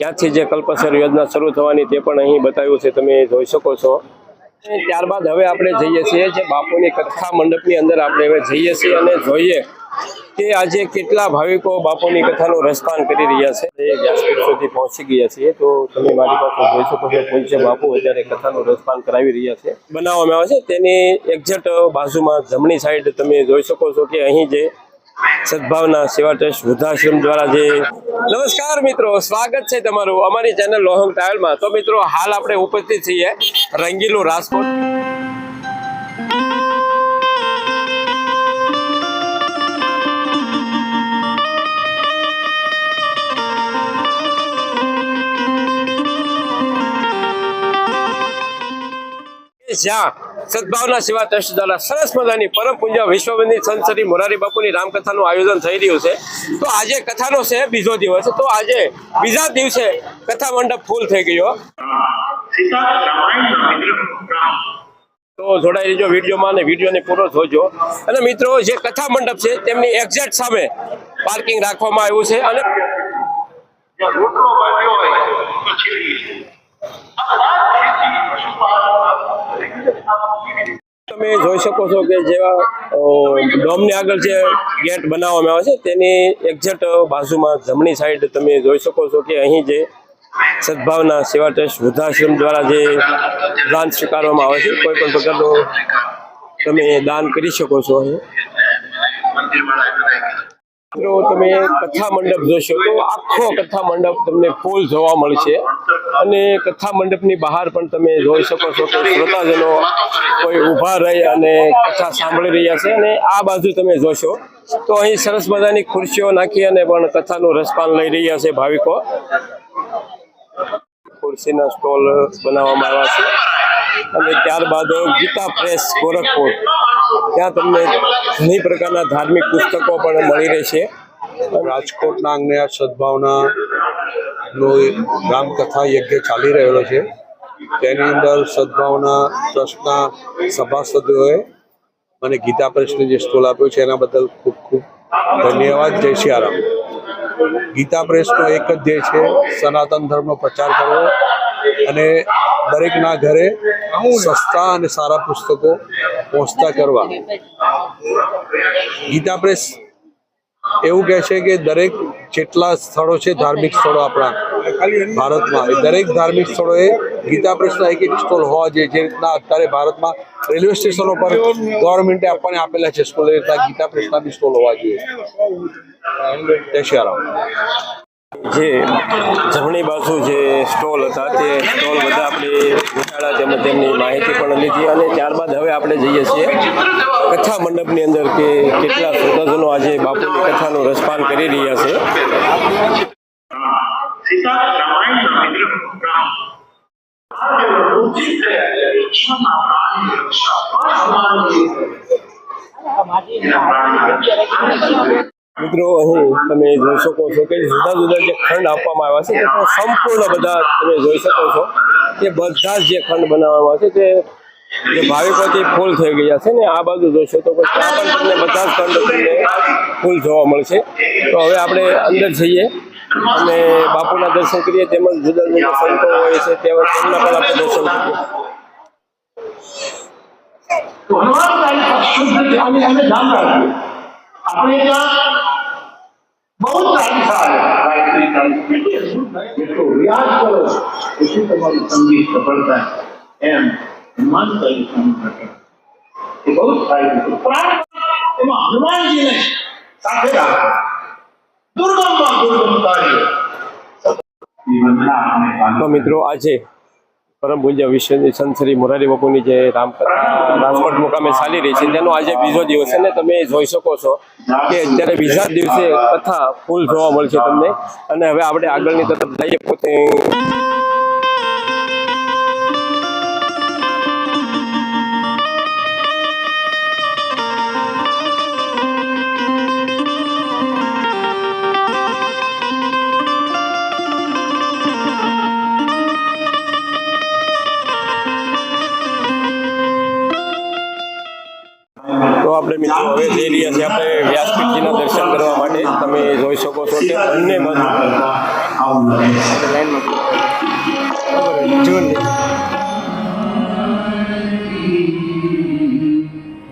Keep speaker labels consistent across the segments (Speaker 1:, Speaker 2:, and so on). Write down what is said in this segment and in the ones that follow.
Speaker 1: ક્યાંથી જે કલ્પસર યોજના શરૂ થવાની તે પણ અહીં બતાવ્યું છે, તમે જોઈ શકો છો. ત્યારબાદ હવે આપણે જઈએ છીએ જે બાપુની કથા મંડપની અંદર આપણે હવે જઈએ છીએ અને જોઈએ કે આજે કેટલા ભાવિકો બાપુની કથાનું રસપાન કરી રહ્યા છે. એ વ્યાસપીઠ સુધી પહોંચી ગયા છીએ, તો તમે મારી પાસે જોઈ શકો છો છે બાપુ અત્યારે કથાનું રસપાન કરાવી રહ્યા છે. બનાવવામાં આવે છે, તેની એક્ઝેક્ટ બાજુમાં જમણી સાઈડ તમે જોઈ શકો છો કે અહીં જે સદભાવના સેવા ટ્રસ્ટ વૃદ્ધાશ્રમ દ્વારા જે નમસ્કાર મિત્રો, સ્વાગત છે તમારું અમારી ચેનલ લોહંગ ટ્રાવેલમાં તો મિત્રો, હાલ આપણે ઉપસ્થિત છીએ રંગીલું રાજકોટ. જ્યાં સદભાવના સેવા ટ્રસ્ટ દ્વારા સરસ મજાની પરમ પૂજ્ય વિશ્વબંધી સંત શ્રી મોરારી બાપુની રામકથાનું આયોજન થઈ રહ્યું છે. તો આજે કથાનો છે બીજો દિવસ. તો આજે બીજા દિવસે કથા મંડપ ફૂલ થઈ ગયો. તો જોડાઈ રહેજો વિડીયોમાં અને વિડીયોને પૂરો જોજો. અને મિત્રો, જે કથા મંડપ છે તેમની એક્ઝેક્ટ સામે પાર્કિંગ રાખવામાં આવ્યું છે. અને
Speaker 2: રોટલો બાંધ્યો હોય તો
Speaker 1: તમે જોઈ શકો છો કે જેવા ડોમની આગળ જે ગેટ બનાવવામાં આવે છે, તેની એક્ઝેક્ટ બાજુમાં જમણી સાઈડ તમે જોઈ શકો છો કે અહીં જે સદભાવના સેવા ટ્રસ્ટ વૃદ્ધાશ્રમ દ્વારા જે દાન સ્વીકારવામાં આવે છે, કોઈ પણ પ્રકારનું તમે દાન કરી શકો છો અહીં. મિત્રો, તમે કથા મંડપ જોશો તો આખો કથા મંડપ તમને ફૂલ જોવા મળશે. અને કથા મંડપની બહાર પણ તમે જોઈ શકો છો કે શ્રોતાજનો કોઈ ઊભા રહી અને કથા સાંભળી રહ્યા છે. અને આ બાજુ તમે જોશો તો અહીં સરસ મજાની ખુરશીઓ નાખી અને પણ કથાનું રસપાન લઈ રહ્યા છે ભાવિકો. ખુરશીના સ્ટોલ બનાવવામાં આવ્યા છે. અને ત્યારબાદ ગીતા પ્રેસ ગોરખપુર. ત્યાં તમને ઘણી પ્રકારના ધાર્મિક પુસ્તકો પણ મળી રહેશે.
Speaker 3: રાજકોટના આંગણે આ સદભાવના નો રામકથા યજ્ઞ ચાલી રહેલો છે. તેની અંદર સદભાવના ટ્રસ્ટના સભાસદોએ મને ગીતા પ્રેસને જે સ્ટોલ આપ્યો છે એના બદલ ખૂબ ખૂબ ધન્યવાદ. જય સિયારામ ગીતા પ્રેસનો એક જ ધ્યેય છે સનાતન ધર્મનો પ્રચાર કરવો અને દરેકના ઘરે સસ્તા અને સારા પુસ્તકો પહોંચતા કરવા. ગીતા પ્રેસ એવું કહે છે કે દરેક જેટલા સ્થળો છે ધાર્મિક સ્થળો આપણા ભારતમાં એ દરેક ધાર્મિક સ્થળોએ ગીતા પ્રેસના એક એક સ્ટોલ હોવા જોઈએ. જે રીતના અત્યારે ભારતમાં રેલવે સ્ટેશનો પર ગવર્મેન્ટે આપણને આપેલા છે સ્ટોલ એ રીતના ગીતા પ્રેસના બી સ્ટોલ હોવા જોઈએ. જય શ્રી
Speaker 1: જે જમણી બાજુ જે સ્ટોલ હતા તે સ્ટોલ બધા આપણે ઘટાડા તેમજ તેમની માહિતી પણ લીધી અને ત્યારબાદ હવે આપણે જઈએ છીએ કથા મંડપની અંદર કે કેટલા શ્રોતાજનો આજે બાપુની કથાનું રસપાન કરી રહ્યા છે.
Speaker 2: સીતા રામાયણના મિત્ર,
Speaker 1: અહીં તમે જોઈ શકો છો કે જુદા જુદા જે ખંડ આપવામાં આવ્યા છે તે સંપૂર્ણ બધા તમે જોઈ શકો છો કે બધા જ જે ખંડ બનાવવામાં આવે છે તે જે ભાવિકોથી ફૂલ થઈ ગયા છે ને, આ બાજુ જોશો તો ત્યાં પણ તમને બધા જ ખંડ તમને ફૂલ જોવા મળશે. તો હવે આપણે અંદર જઈએ અને બાપુના દર્શન કરીએ, તેમજ જુદા જુદા સંતો હોય છે તેમજ તેમના પણ આપણે દર્શન કરીએ.
Speaker 2: તો આપણે ત્યાં બહુ સારી થાય. એટલો રિયાઝ કરો એટલી તમારું સંગીત સફળતા એમ હનુમાનદાસ સ્વામી પ્રકરણ એ બહુ જ થાય એમાં હનુમાનજીને સાથે રાખો. દુર્ગમમાં દુર્ગમ કાર્ય
Speaker 1: તો મિત્રો આજે પરમ પૂજ્ય વિશ્વની સંત શ્રી મોરારી બાપુની જે રામકથા રાજકોટ મુકામે ચાલી રહી છે, તેનો આજે બીજો દિવસ છે ને તમે જોઈ શકો છો કે અત્યારે બીજા દિવસે કથા ફૂલ જોવા મળશે તમને. અને હવે આપણે આગળની તરફ જઈએ પોતે. આપણે મિત્રો હવે જઈ રહ્યા છીએ આપણે વ્યાસપીઠજીના દર્શન કરવા માટે, તમે જોઈ શકો છો કે બંને બાજુ.
Speaker 2: આવું લાગે છે
Speaker 4: જૂન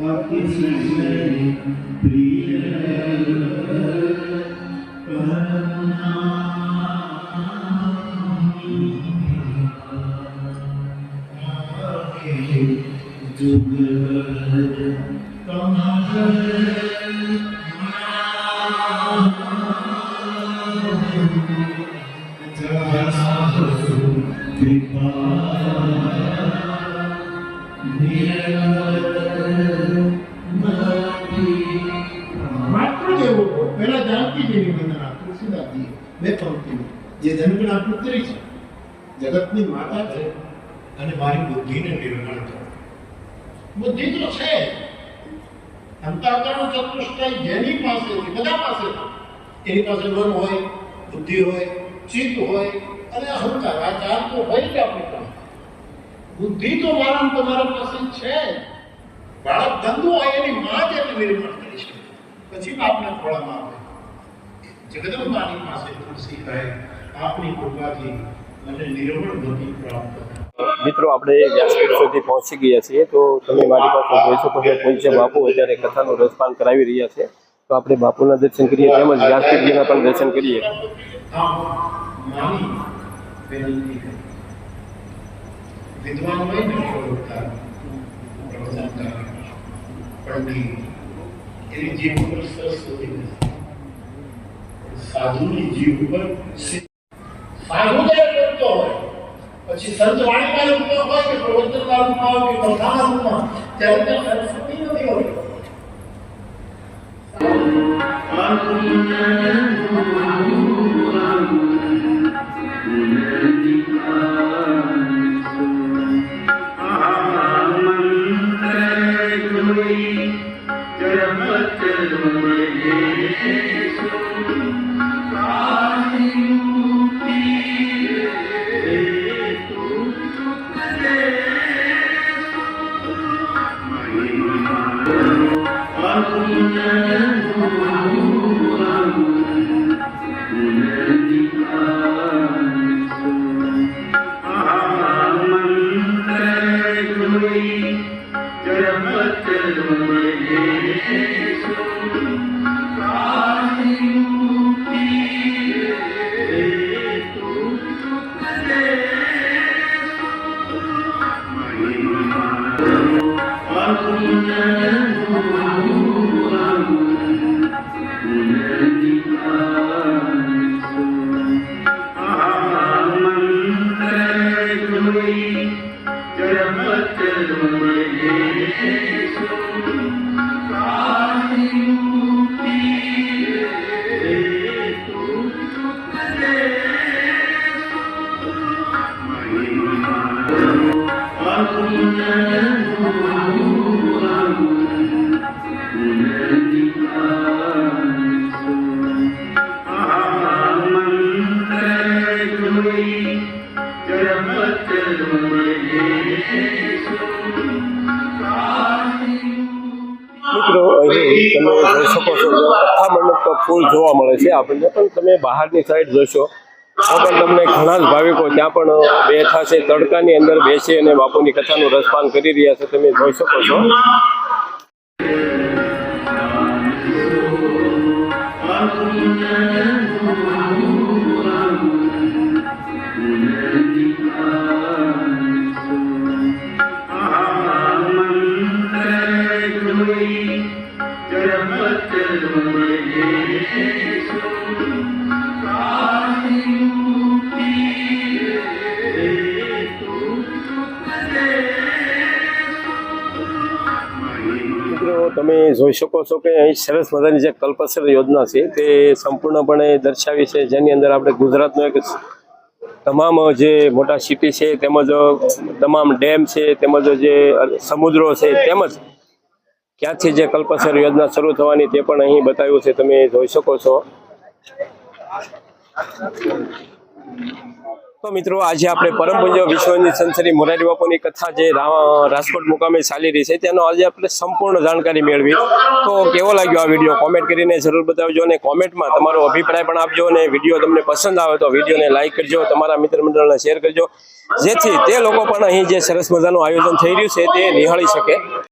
Speaker 5: માત્ર જ જગતની માતા છે અને મારી બુદ્ધિને નિર્માણ કરો. બુદ્ધિ તો છે. અંતઃકરણ ચતુષ્ટય જેની પાસે હોય, બધા પાસે એની પાસે મન હોય, બુદ્ધિ હોય, ચિત્ત હોય, અને અહંકાર, આ ચાર તો હોય જ આપણી પાસે. બુદ્ધિ તો મારા તમારા પાસે છે. બાળક ધંધો હોય, એની માં જ એને નિર્માણ કરી છે પછી બાપને ખોળામાં આવે. જગદંબાની પાસે તુલસી કહે, આપની કૃપાથી મને નિર્મળ ગતિ પ્રાપ્ત થાય.
Speaker 1: મિત્રો, આપણે વ્યાસપીઠ સુધી પહોંચી ગયા છીએ, તો તમે મારી પાસે જોઈ શકો છો પૂજ્ય બાપુ અત્યારે કથાનું રસપાન કરાવી રહ્યા છે, તો આપણે બાપુના દર્શન કરીએ, તેમજ વ્યાસપીઠજીના પણ દર્શન કરીએ.
Speaker 5: સાધુની સાધુ પછી સંત વાણીના રૂપમાં હોય કે પ્રવચનના રૂપમાં હોય કે કથાના રૂપમાં ત્યારે ત્યાં સરસ્વતી નથી હોતી. Jeremiah, Jeremiah, Jeremiah.
Speaker 1: મિત્રો, અહીં તમે જોઈ શકો છો કથા મંડપ ફૂલ જોવા મળે છે. આપણને પણ તમે બહારની સાઈડ જોશો. તો પણ તમને ઘણા જ ભાવિકો ત્યાં પણ બેઠા છે, તડકાની અંદર બેસી અને બાપુની કથાનું રસપાન કરી રહ્યા છે. તમે જોઈ શકો છો. મિત્રો તમે જોઈ શકો છો કે અહીં સરસ મજાની જે કલ્પસર યોજના છે તે સંપૂર્ણપણે દર્શાવી છે. જેની અંદર આપણે ગુજરાતનો એક તમામ જે મોટા સિટી છે, તેમજ તમામ ડેમ છે, તેમજ જે સમુદ્રો છે, તેમજ ક્યાંથી જે કલ્પસર યોજના શરૂ થવાની તે પણ અહીં બતાવ્યું છે, તમે જોઈ શકો છો. તો મિત્રો, આજે આપણે પરમ પૂજ્ય વિશ્વની સંસરી મોરારી બાપુની કથા જે રાજકોટ મુકામે ચાલી રહી છે, તેનો આજે આપણે સંપૂર્ણ જાણકારી મેળવી. તો કેવો લાગ્યો આ વીડિયો? કોમેન્ટ કરીને જરૂર બતાવજો અને કોમેન્ટમાં તમારો અભિપ્રાય પણ આપજો અને વીડિયો તમને પસંદ આવે તો વિડીયોને લાઇક કરજો, તમારા મિત્ર મંડળને શેર કરજો, જેથી તે લોકો પણ અહીં જે સરસ મજાનું આયોજન થઈ રહ્યું છે, તે નિહાળી શકે.